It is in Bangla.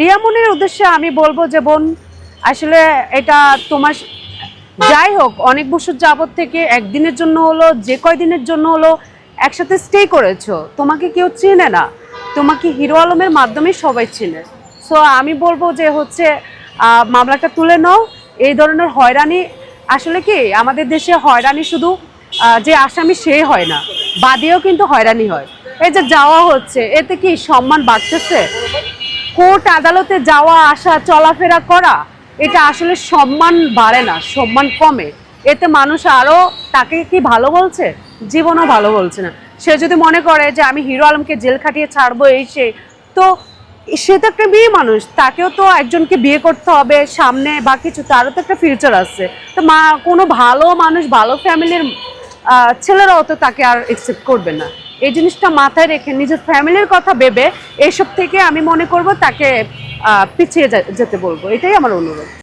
রিয়ামনির উদ্দেশ্যে আমি বলব যে বোন, আসলে এটা তোমার যাই হোক, অনেক বছর যাবত থেকে একদিনের জন্য হলো, যে কয়দিনের জন্য হলো, একসাথে স্টে করেছ। তোমাকে কেউ চেনে না। তোমাকে হিরো আলমের মাধ্যমে সবাই চেনে। সো আমি বলব যে হচ্ছে মামলাটা তুলে নাও। এই ধরনের হয়রানি, আসলে কি, আমাদের দেশে হয়রানি শুধু যে আসামি সে হয় না। বাদিও কিন্তু হয়রানি হয়। এই যে যাওয়া হচ্ছে, এতে কি সম্মান বাড়তেছে? কোর্ট আদালতে যাওয়া, আসা, চলাফেরা করা, এটা আসলে সম্মান বাড়ে না, সম্মান কমে। এতে মানুষ আরও তাকে কি ভালো বলছে? জীবনও ভালো বলছে না। সে যদি মনে করে যে আমি হিরো আলমকে জেল খাটিয়ে ছাড়বো এই সে, তো সে তো একটা মেয়ে মানুষ, তাকেও তো একজনকে বিয়ে করতে হবে সামনে বা কিছু, তারও তো একটা ফিউচার আছে। তো মা, কোনো ভালো মানুষ, ভালো ফ্যামিলির ছেলেরাও তো তাকে আর একসেপ্ট করবে না। এই জিনিসটা মাথায় রেখে নিজের ফ্যামিলির কথা ভেবে এইসব থেকে আমি মনে করব তাকে পিছিয়ে যেতে বলব। এটাই আমার অনুরোধ।